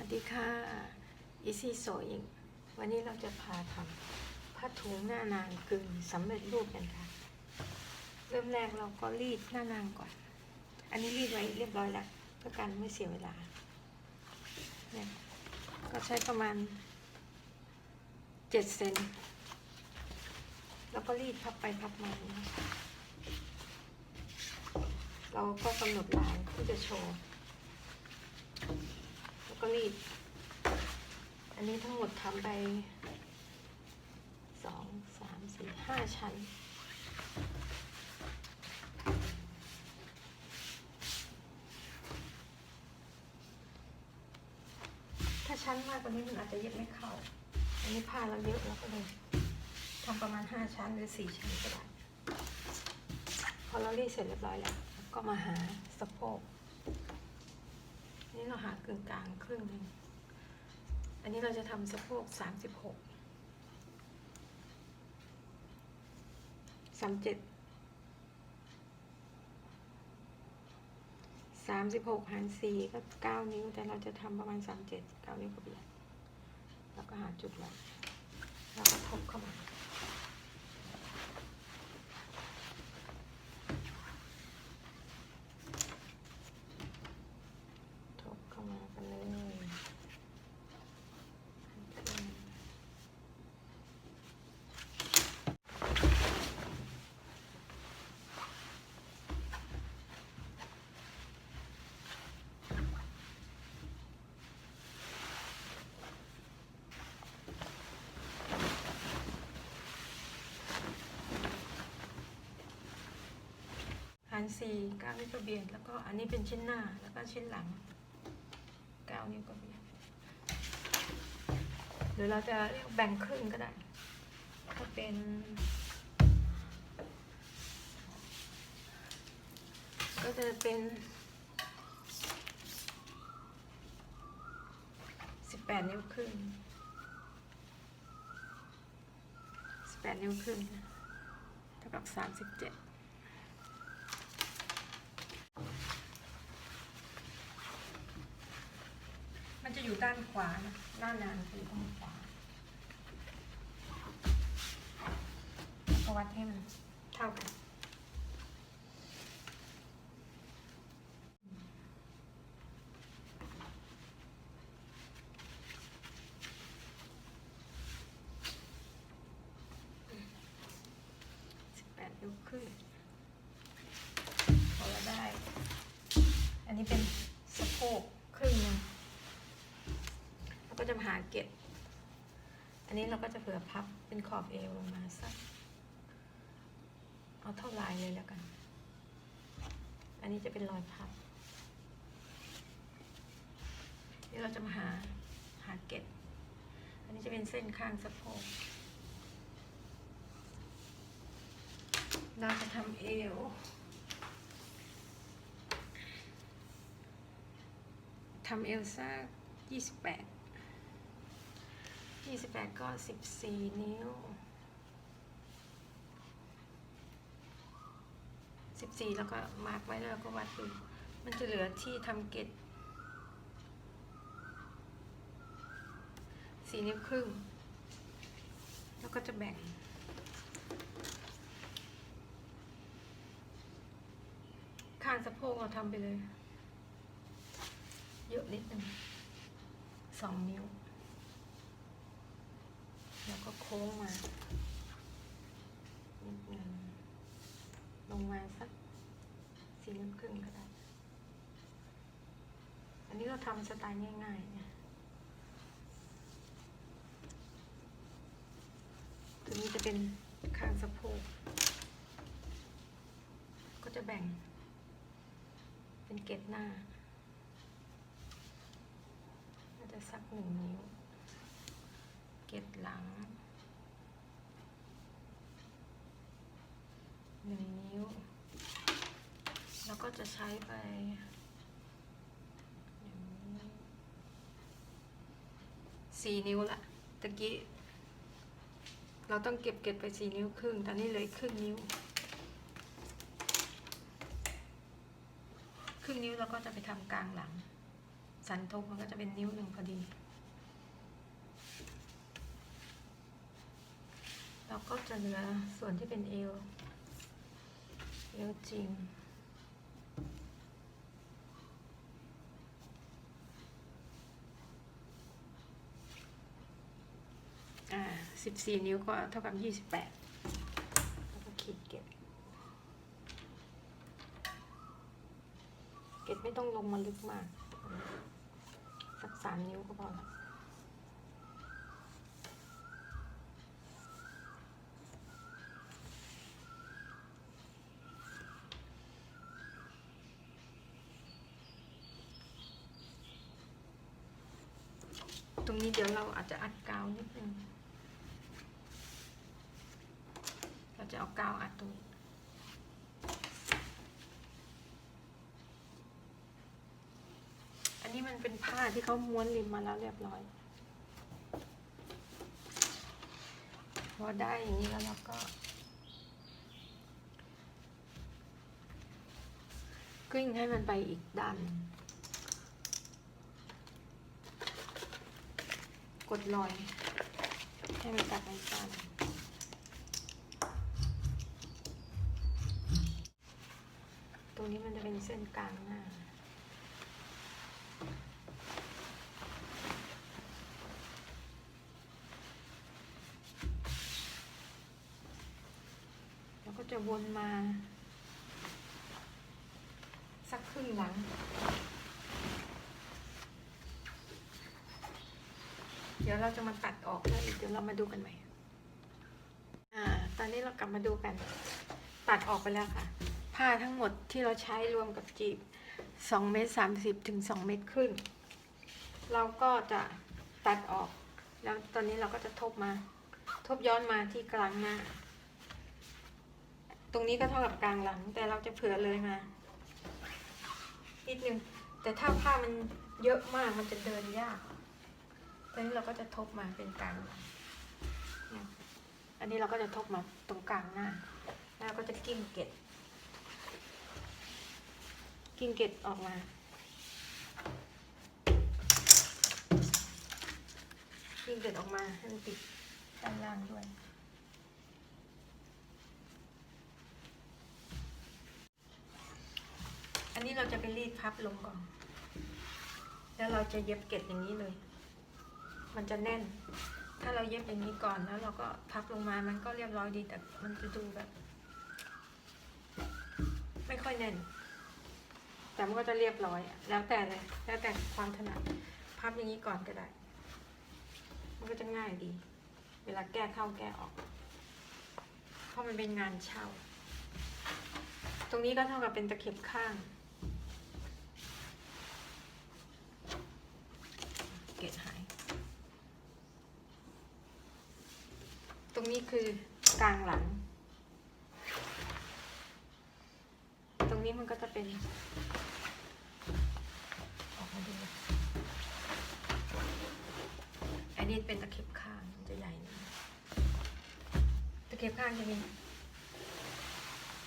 วัสดีค่ะอีซี่โซอิงวันนี้เราจะพาทำผ้าถุงหน้านางกึ่งสำเร็จรูปกันค่ะ เริ่มแรกเราก็รีดหน้านางก่อน อันนี้รีดไว้เรียบร้อยแล้วเพื่อการไม่เสียเวลาเนี่ยก็ใช้ประมาณเจ็ดเซนแล้วก็รีดพับไปพับมาเราก็กำหนดลายที่จะโชว์ รีด อันนี้ทั้งหมดทำไปสองสามสี่ห้าชั้น ถ้าชั้นมากกว่านี้มันอาจจะเย็บไม่เข้า อันนี้ผ้าเราเยอะเราก็เลยทำประมาณห้าชั้นหรือสี่ชั้นก็ได้ พอเรารีดเสร็จเรียบร้อยแล้ว ก็มาหาสะโพก นี่เราหากึ่งกลางครึ่งหนึ่งอันนี้เราจะทำสะโพกสามสิบหกสามเจ็ดสามสิบหกหารสี่ก็เก้านิ้ว แต่เราจะทำประมาณสามเจ็ดเก้านิ้วกับเบียดแล้วก็หาจุดวัดแล้วก็ทบเข้ามา ทบเข้ามากันเลยหารสี่เก้านิ้วกระเบียดแล้วก็อันนี้เป็นชิ้นหน้าแล้วก็ชิ้นหลังเก้านิ้วกระเบียดหรือเราจะเรียกแบ่งครึ่งก็ได้ถ้าเป็นก็จะเป็นสิบแปดนิ้วครึ่งสิบแปดนิ้วครึ่งเท่ากับสามสิบเจ็ด มันจะอยู่ด้านขวานะหน้านางคือด้านขวาวก็วัดให้มันเท่ากันสิบแปดนิ้วครึ่งพอเราได้ อันนี้เป็นสะโพกครึ่งหนึง เราก็จะมาหา เกล็ดอันนี้เราก็จะเผื่อพับเป็นขอบเอวลงมาสัก เอาเท่าลายเลยแล้วกัน อันนี้จะเป็นรอยพับนี่เราจะมาหาหาเกล็ดอันนี้จะเป็นเส้นข้างสะโพกเราจะทำเอวทำเอลซ่ายี่สิบแปด ยี่สิบแปดก็สิบสี่นิ้วสิบสี่แล้วก็มาร์กไว้แล้วก็วัดดูมันจะเหลือที่ทำเกตสี่นิ้วครึ่ง แล้วก็จะแบ่งข้างสะโพกเราทำไปเลย เยอะนิดนึงสองนิ้วแล้วก็โค้งมานิดนึงลงมาสักสี่นิ้วครึ่งก็ได้ อันนี้เราทำสไตล์ง่ายๆเนี่ยตัวนี้จะเป็นข้างสะโพก ก็จะแบ่ง เป็นเกล็ดหน้าน่าจะสักหนึ่งนิ้ว เก็บหลัง หนึ่งนิ้ว แล้วก็จะใช้ไปหนึ่งนิ้วสี่นิ้วละตะกี้เราต้องเก็บเก็บไปสี่นิ้วครึ่ง ตอนนี้เหลือครึ่งนิ้ว ครึ่งนิ้วเราก็จะไปทำกลางหลัง สันทบมันก็จะเป็นนิ้วหนึ่งพอดี เราก็จะเหลือส่วนที่เป็นเอว เอวจริง อ่าสิบสี่นิ้วก็เท่ากับยี่สิบแปดแล้วก็ขีดเก็บ เก็บไม่ต้องลงมาลึกมาก สักสามนิ้วก็พอละ ตรงนี้เดี๋ยวเราอาจจะอัดกาวนิดนึง เราจะเอากาวอัดตรงนี้อันนี้มันเป็นผ้าที่เขาม้วนริมมาแล้วเรียบร้อย พอได้อย่างนี้แล้วเราก็กลิ้งให้มันไปอีกด้านหนึ่ง กดลอย ให้มันกลับไปกด้านหนึ่งตรงนี้มันจะเป็นเส้นกลางหน้าแล้วก็จะวนมา สักครึ่งหลัง ดี๋ยวเราจะมาตัดออกแล้วเดี๋ยวเรามาดูกันใหม่ อ่า ตอนนี้เรากลับมาดูกัน ตัดออกไปแล้วค่ะ ผ้าทั้งหมดที่เราใช้รวมกับจีบ2เมตร30ถึง2เมตรครึ่ง เราก็จะตัดออก แล้วตอนนี้เราก็จะทบมา ทบย้อนมาที่กลางหน้า ตรงนี้ก็เท่ากับกลางหลัง แต่เราจะเผื่อเลยมา นิดนึง แต่ถ้าผ้ามันเยอะมากมันจะเดินยาก ตอนนี้เราก็จะทบมาเป็นกลางอันนี้เราก็จะทบมาตรงกลางหน้าแล้วก็จะกิ้งเกล็ดกิ้งเกล็ดออกมากิ้งเกล็ดออกมาให้มันติดด้านล่างด้วยอันนี้เราจะไปรีดพับลงก่อน แล้วเราจะเย็บเก็ดอย่างนี้เลย มันจะแน่น ถ้าเราเย็บอย่างนี้ก่อนแล้วเราก็พับลงมามันก็เรียบร้อยดีแต่มันจะดูแบบ ไม่ค่อยแน่น แต่มันก็จะเรียบร้อย แล้วแต่เลยแล้วแต่ความถนัดพับอย่างนี้ก่อนก็ได้ มันก็จะง่ายดี เวลาแก้เข้าแก้ออก เพราะมันเป็นงานเช่า ตรงนี้ก็เท่ากับเป็นตะเข็บข้าง เกตหาย ตรง นี้คือกลางหลัง ตรงนี้มันก็จะเป็นออกมาดูอันนี้เป็นตะเข็บข้างมันจะใหญ่น่อยตะเข็บข้างจะมี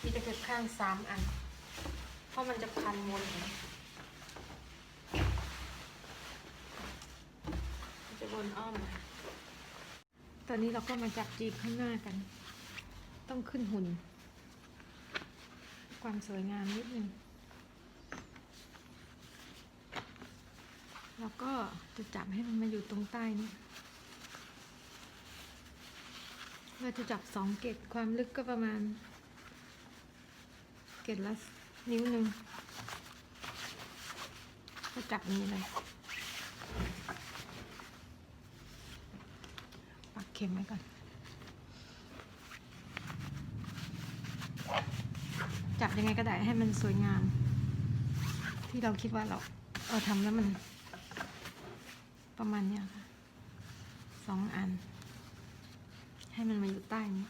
มีตะเข็บข้างสามอัน เพราะมันจะพันมนกันจะวนอ้อมมา อนนี้เราก็มาจับจีบข้างหน้ากัน ต้องขึ้นหุ่น ความสวยงามนิดนึง แล้วก็จะจับให้มันมาอยู่ตรงใต้นี้เราจะจับสองเกตความลึกก็ประมาณ เกตละนิ้วหนึ่งก็จับนี้เลย ปักเข็มไว้ก่อน จับยังไงก็ได้ให้มันสวยงาม ที่เราคิดว่าเราเราทำแล้วมัน ประมาณเนี้ยค่ะสองอัน ให้มันมาอยู่ใต้นี้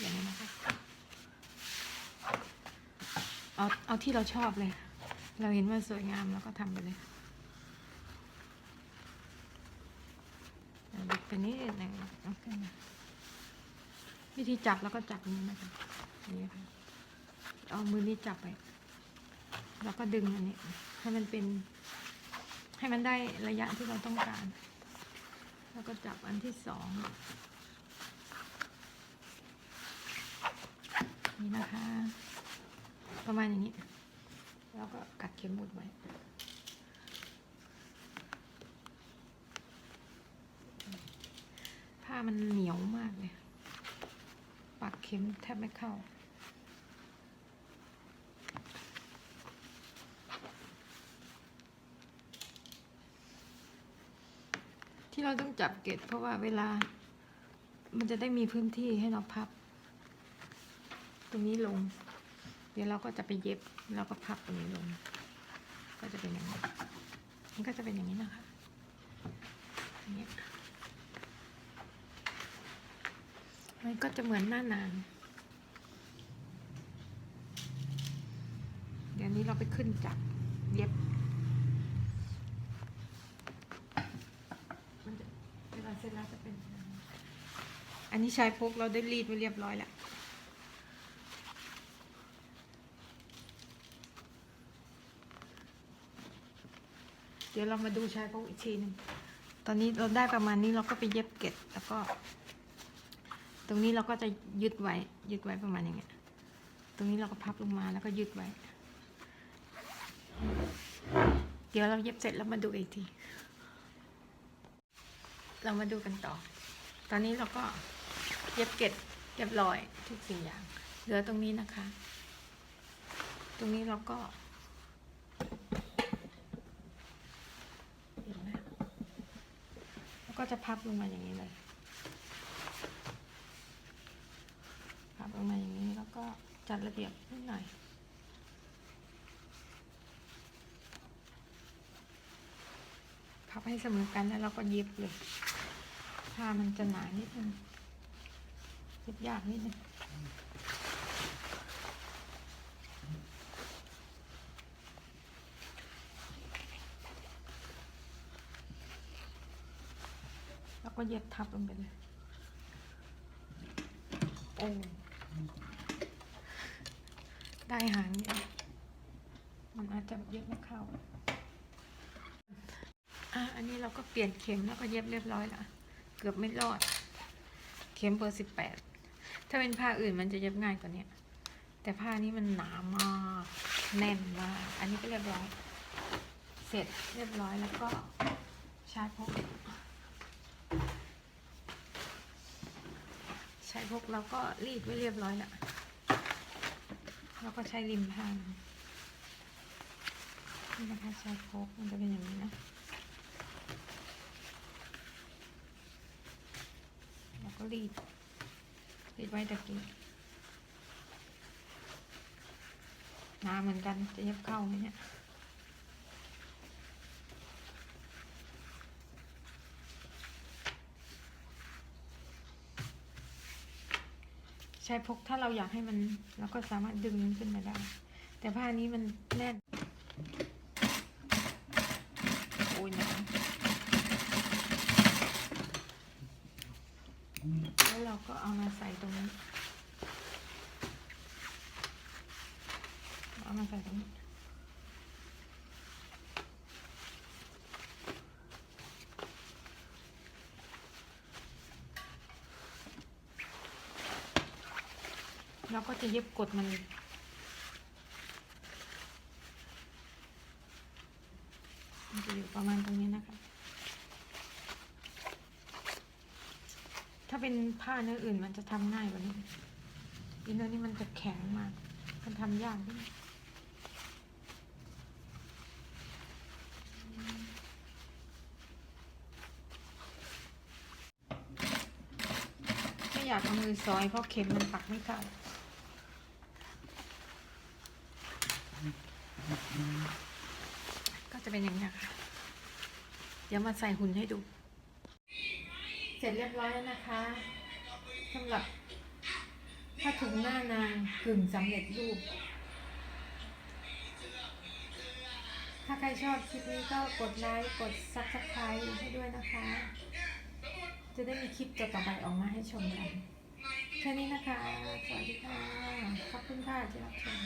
อย่างนี้นะคะเอาเอาที่เราชอบเลย เราเห็นว่าสวยงามเราก็ทำไปเลย นิดหนึ่งวิธีจับแล้วก็จับนี้นะคะนี้ค่ะเอามือนี้จับไปแล้วก็ดึงอันนี้ให้มันเป็น ให้มันได้ระยะที่เราต้องการ แล้วก็จับอันที่สองนี่นะคะ ประมาณอย่างนี้ แล้วก็กัดเข็มหมุดไว้ ผ้ามันเหนียวมากเลยปักเข็มแทบไม่เข้า ที่เราต้องจับเกล็ดเพราะว่าเวลา มันจะได้มีพื้นที่ให้เราพับ ตรงนี้ลง เดี๋ยวเราก็จะไปเย็บแล้วก็พับตรงนี้ลง ก็จะเป็นอย่างนี้มันก็จะเป็นอย่างนี้นะคะอย่างเงี้ย มันก็จะเหมือนหน้านางเดี๋ยวนี้เราไปขึ้นจับเย็บมันจะเวลาเสร็จแล้วจะเป็น อันนี้ชายพกเราได้รีดไว้เรียบร้อยแล้วเดี๋ยวเรามาดูชายพกอีกทีหนึ่งตอนนี้เราได้ประมาณนี้เราก็ไปเย็บเกล็ดแล้วก็ ตรงนี้เราก็จะยึดไว้ ยึดไว้ประมาณอย่างเงี้ย ตรงนี้เราก็พับลงมาแล้วก็ยึดไว้ เดี๋ยวเราเย็บเสร็จแล้วมาดูอีกที เรามาดูกันต่อ ตอนนี้เราก็เย็บเก็ดเรียบร้อยทุกสิ่งอย่าง เหลือตรงนี้นะคะ ตรงนี้เราก็ก็จะพับลงมาอย่างนี้เลย พับลงมาอย่างนี้แล้ว ก็จัดระเบียบนิดหน่อยพับให้เสมอกันแล้วเราก็เย็บเลยผ้ามันจะหนานิดนึงเย็บยากนิดนึงแล้วก็เย็บทับลงไปเลยโอ้ ได้หางเนี่ยมันอาจจะเย็บไม่เข้า อะ อันนี้เราก็เปลี่ยนเข็มแล้วก็เย็บเรียบร้อยละเกือบไม่รอด เข็มเบอร์สิบแปด ถ้าเป็นผ้าอื่นมันจะเย็บง่ายกว่านี้แต่ผ้านี้มันหนามาก แน่นมาก อันนี้ก็เรียบร้อย เสร็จเรียบร้อยแล้วก็ใช้พก ใช้พกเราก็รีดไว้เรียบร้อยแล้ว แล้วก็ใช้ริมผ้านี่นะคะใช้พกมันจะเป็นอย่างนี้นะแล้วก็รีดรีดไว้ตะกี้นาเหมือนกันจะเย็บเข้าไหมเนี่ย ใช้พกถ้าเราอยากให้มันเราก็สามารถดึงขึ้นมาได้ แต่ผ้านี้มันแน่นโอ้ยหนะแล้วเราก็เอามาใส่ตรงนี้เอามาใส่ตรงนี้ เราก็จะเย็บกดมันมันจะอยู่ประมาณตรงนี้นะคะ ถ้าเป็นผ้าเนื้ออื่นมันจะทำง่ายกว่านี้อีเนื้อนี่มันจะแข็งมาก มันทำยากด้วยไม่อยากเอามือซอยเพราะเข็มมันปักไม่เข้า ก็จะเป็นอย่างนี้ค่ะ เดี๋ยวมาใส่หุ่นให้ดู เสร็จเรียบร้อยแล้วนะคะสำหรับผ้าถุงหน้านางกึ่งสำเร็จรูป ถ้าใครชอบคลิปนี้ก็กดไลค์ กด subscribe ให้ด้วยนะคะ จะได้มีคลิปต่อๆไปออกมาให้ชมกันแค่นี้นะคะ สวัสดีค่ะ ขอบคุณค่ะที่รับชม